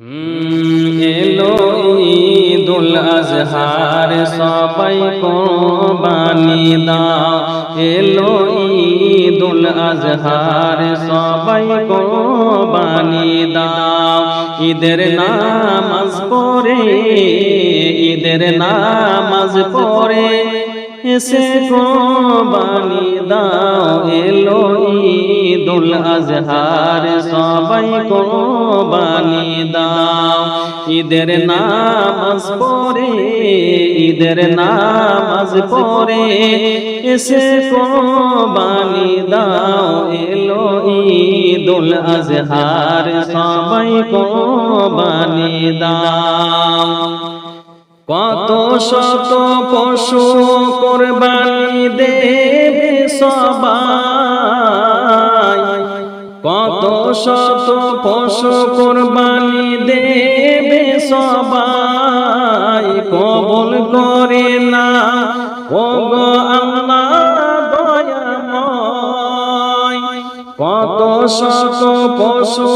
এলো ঈদুল আজহার, সবাই কোরবানি দাও এলো ঈদুল আজহার, সবাই কোরবানি দাও ঈদের নামাজ পড়ে, ঈদের নামাজ পড়ে, এসে কোরবানি দাও। এলো ঈদুল আজহার, সবাই কোরবানি দাও ঈদের নামাজ পড়ে, ঈদের নামাজ পড়ে, এসে কোরবানি দাও এলো ঈদুল আজহার, সবাই কোরবানি দাও। কত শত পশু কোরবানি দেবে সবাই শত পশু কোরবানি দেবে সবাই, কবল করে না। ও গো কত শত পশু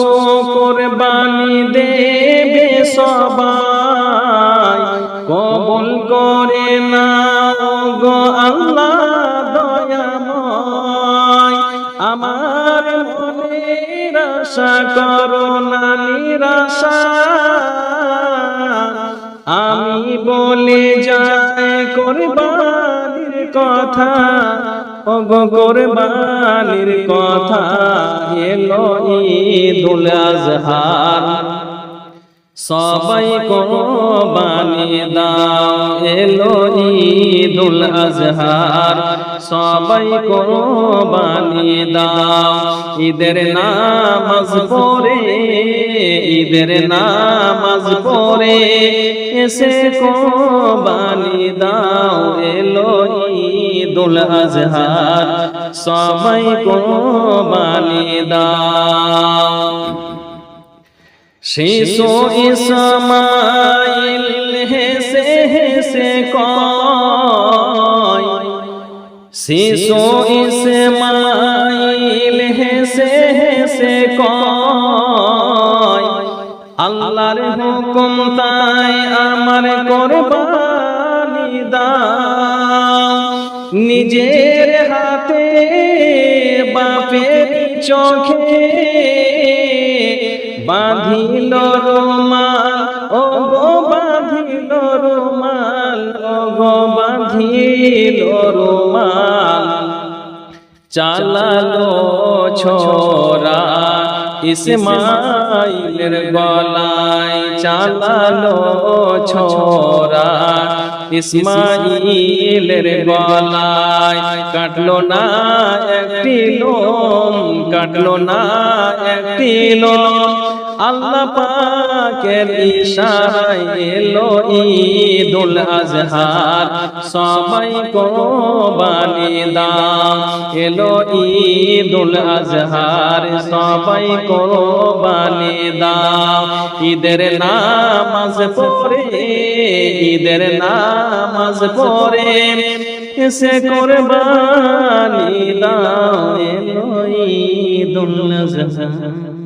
কোরবানি দেবে সবাই, কবল করে না। আশা করো না নিরাশা। আমি বলে যাই কোরবানির কথা। ওগো কোরবানির কথা, এলো ঈদুল আজহার। সবাই কোরবানি দাও এলো ঈদুল আজহার। সবাই কোরবানি দাও ঈদের নামাজ পড়ে ঈদের নামাজ পড়ে এসে কোরবানি দাও এলো ঈদুল আজহার। সবাই কোরবানি দাও। শিশু ইসমাইল হেসে হেসে কয় শিশু ইসমাইল হেসে হেসে কয় আল্লাহর হুকুম তাই আমার কোরবানি দাও। নিজের হাতে বাপের চোখে বাঁধিল রুমাল, ও গো বাঁধিল রুমাল, ও গো বাঁধিল রুমাল। চালালো ছোরা ইসমাইলের গলায়, চালালো ছোরা ইসমাইলের গলায়। কাটলো না একটি লোম কাটলো না একটি আল্লাহ পাকের ইশারায় এলো ঈদুল আজহার। সবাই কোরবানি দাও এলো ঈদুল আজহার। সবাই কোরবানি দাও ঈদের নামাজ পড়ে, ঈদের নামাজ পড়ে। এসে কোরবানি দাও এলো ঈদুল আজহার